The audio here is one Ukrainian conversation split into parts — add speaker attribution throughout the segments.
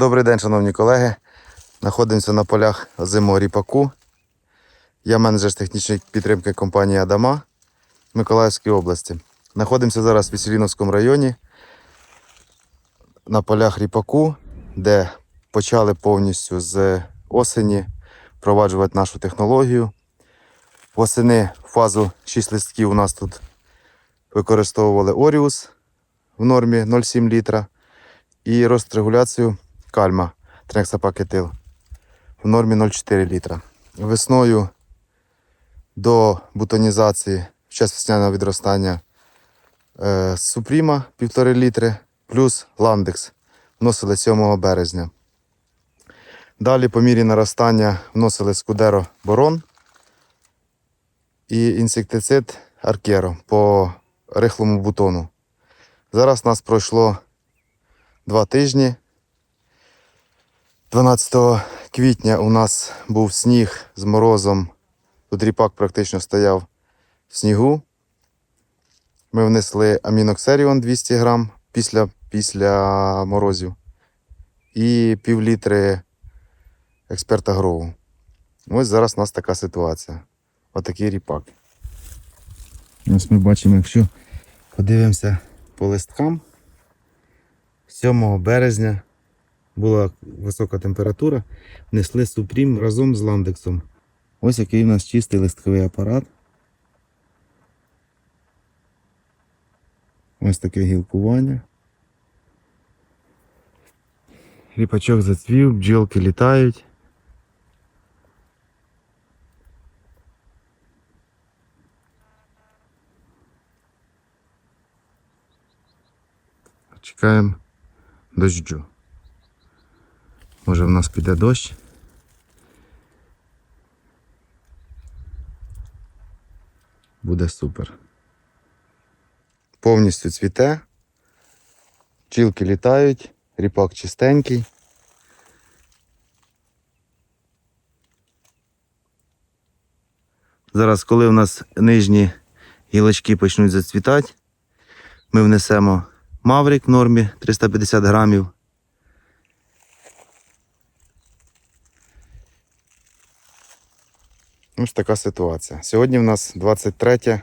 Speaker 1: Добрий день, шановні колеги. Знаходимося на полях озимого ріпаку. Я менеджер з технічної підтримки компанії Адама Миколаївської області. Знаходимося зараз в Веселіновському районі на полях ріпаку, де почали повністю з осені впроваджувати нашу технологію. Восени фазу 6 листків у нас тут використовували Оріус в нормі 0,7 літра і розрегуляцію кальма трексапакетил в нормі 0,4 літра. Весною до бутонізації в час весняного відростання е, Супріма 1,5 літри плюс ландекс вносили 7 березня. Далі по мірі наростання вносили скудеро борон і інсектицид аркеро по рихлому бутону. Зараз нас пройшло два тижні. 12 квітня у нас був сніг з морозом. Тут ріпак практично стояв в снігу. Ми внесли аміноксеріон 200 грам після, після морозів і пів літри експерта грову. Ось зараз у нас така ситуація. Отакий ріпак. Ось ми бачимо, якщо подивимося по листкам, 7 березня була висока температура, внесли супрім разом з ландексом. Ось який у нас чистий листковий апарат. Ось таке гілкування. Ріпачок зацвів, бджілки літають. Чекаємо дощу. Може в нас піде дощ. Буде супер. Повністю цвіте. Пчілки літають, ріпак чистенький. Зараз, коли у нас нижні гілочки почнуть зацвітати, ми внесемо маврик в нормі 350 грамів. Ось така ситуація. Сьогодні в нас 23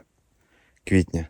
Speaker 1: квітня.